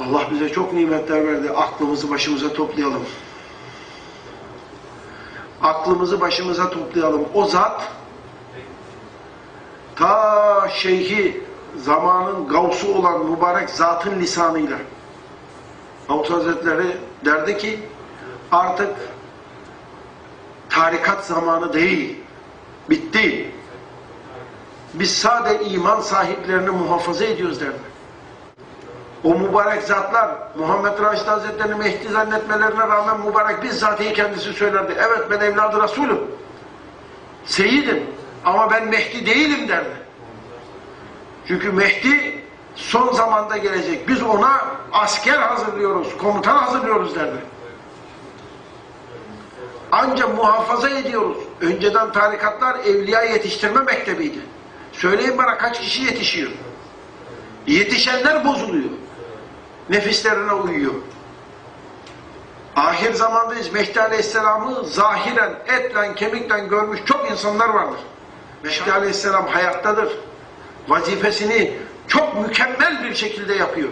Allah bize çok nimetler verdi. Aklımızı başımıza toplayalım. Aklımızı başımıza toplayalım. O zat ta şeyhi zamanın gavsu olan mübarek zatın lisanıyla Gavs Hazretleri derdi ki artık tarikat zamanı değil. Bitti. Biz sade iman sahiplerini muhafaza ediyoruz derdi. O mübarek zatlar Muhammed Raşid Hazretleri'ni Mehdi zannetmelerine rağmen mübarek bizzatihi kendisi söylerdi. Evet ben evladı Resulüm. Seyidim ama ben Mehdi değilim derdi. Çünkü Mehdi son zamanda gelecek. Biz ona asker hazırlıyoruz, komutan hazırlıyoruz derdi. Ancak muhafaza ediyoruz. Önceden tarikatlar evliya yetiştirme mektebiydi. Söyleyin bana kaç kişi yetişiyor? Yetişenler bozuluyor. Nefislerine uyuyor. Ahir zamandayız. Mehdi Aleyhisselam'ı zahiren, etle, kemikle görmüş çok insanlar vardır. Mehdi Aleyhisselam hayattadır. Vazifesini çok mükemmel bir şekilde yapıyor.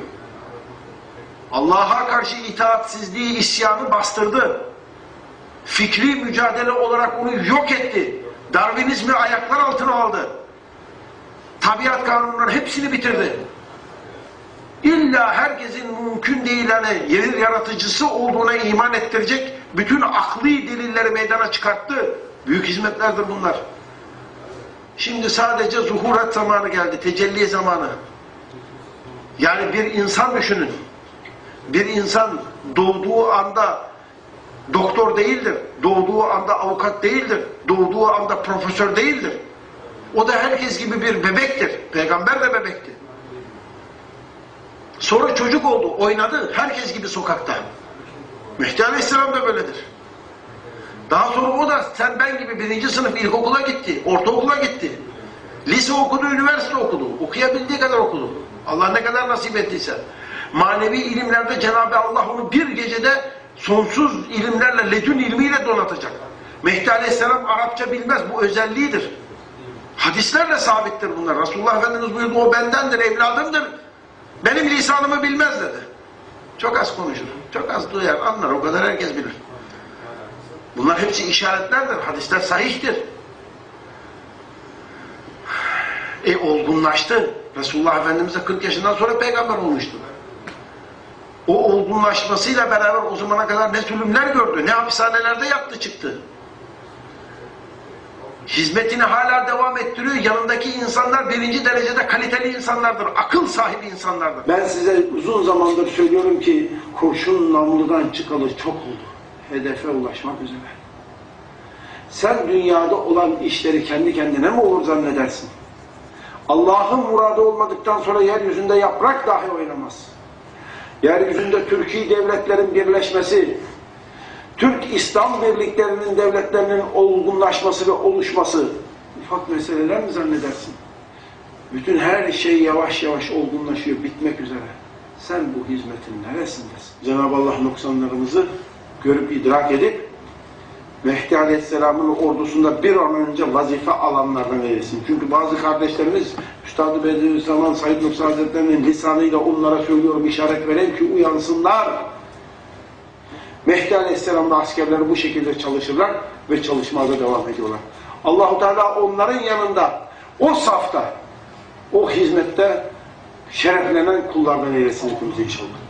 Allah'a karşı itaatsizliği, isyanı bastırdı. Fikri mücadele olarak onu yok etti. Darwinizmi ayaklar altına aldı. Tabiat kanunları hepsini bitirdi. İlla herkesin mümkün değil hani yaratıcısı olduğuna iman ettirecek bütün akli delilleri meydana çıkarttı. Büyük hizmetlerdir bunlar. Şimdi sadece zuhurat zamanı geldi, tecelli zamanı. Yani bir insan düşünün. Bir insan doğduğu anda doktor değildir. Doğduğu anda avukat değildir. Doğduğu anda profesör değildir. O da herkes gibi bir bebektir. Peygamber de bebekti. Sonra çocuk oldu, oynadı. Herkes gibi sokakta. Mehdi Aleyhisselam da böyledir. Daha sonra o da sen ben gibi birinci sınıf ilkokula gitti, ortaokula gitti. Lise okudu, üniversite okudu. Okuyabildiği kadar okudu. Allah ne kadar nasip ettiyse. Manevi ilimlerde Cenab-ı Allah onu bir gecede sonsuz ilimlerle, ledün ilmiyle donatacak. Mehdi Aleyhisselam Arapça bilmez. Bu özelliğidir. Hadislerle sabittir bunlar. Resulullah Efendimiz buyurdu o bendendir, evladımdır. Benim lisanımı bilmez dedi. Çok az konuşur, çok az duyar, anlar. O kadar herkes bilir. Bunlar hepsi işaretlerdir. Hadisler sahihtir. E olgunlaştı. Resulullah Efendimiz'e 40 yaşından sonra peygamber olmuştu. O olgunlaşmasıyla beraber o zamana kadar ne zulümler gördü, ne hapishanelerde yattı çıktı. Hizmetini hala devam ettiriyor. Yanındaki insanlar birinci derecede kaliteli insanlardır. Akıl sahibi insanlardır. Ben size uzun zamandır söylüyorum ki kurşun namludan çıkalı çok oldu. Hedefe ulaşmak üzere. Sen dünyada olan işleri kendi kendine mi olur zannedersin? Allah'ın muradı olmadıktan sonra yeryüzünde yaprak dahi oynamaz. Yeryüzünde Türkiye devletlerin birleşmesi, Türk İslam birliklerinin devletlerinin olgunlaşması ve oluşması ufak meseleler mi zannedersin? Bütün her şey yavaş yavaş olgunlaşıyor, bitmek üzere. Sen bu hizmetin neresindesin? Cenab-ı Allah noksanlarımızı görüp idrak edip Mehdi Aleyhisselam'ın ordusunda bir an önce vazife alanlardan eylesin. Çünkü bazı kardeşlerimiz Üstad-ı Bediüzzaman Said Nursi Hazretleri'nin lisanıyla onlara söylüyorum işaret veren ki uyansınlar. Mehdi Aleyhisselam'da askerleri bu şekilde çalışırlar ve çalışmada devam ediyorlar. Allahu Teala onların yanında o safta o hizmette şereflenen kullardan eylesin hepimizi inşallah.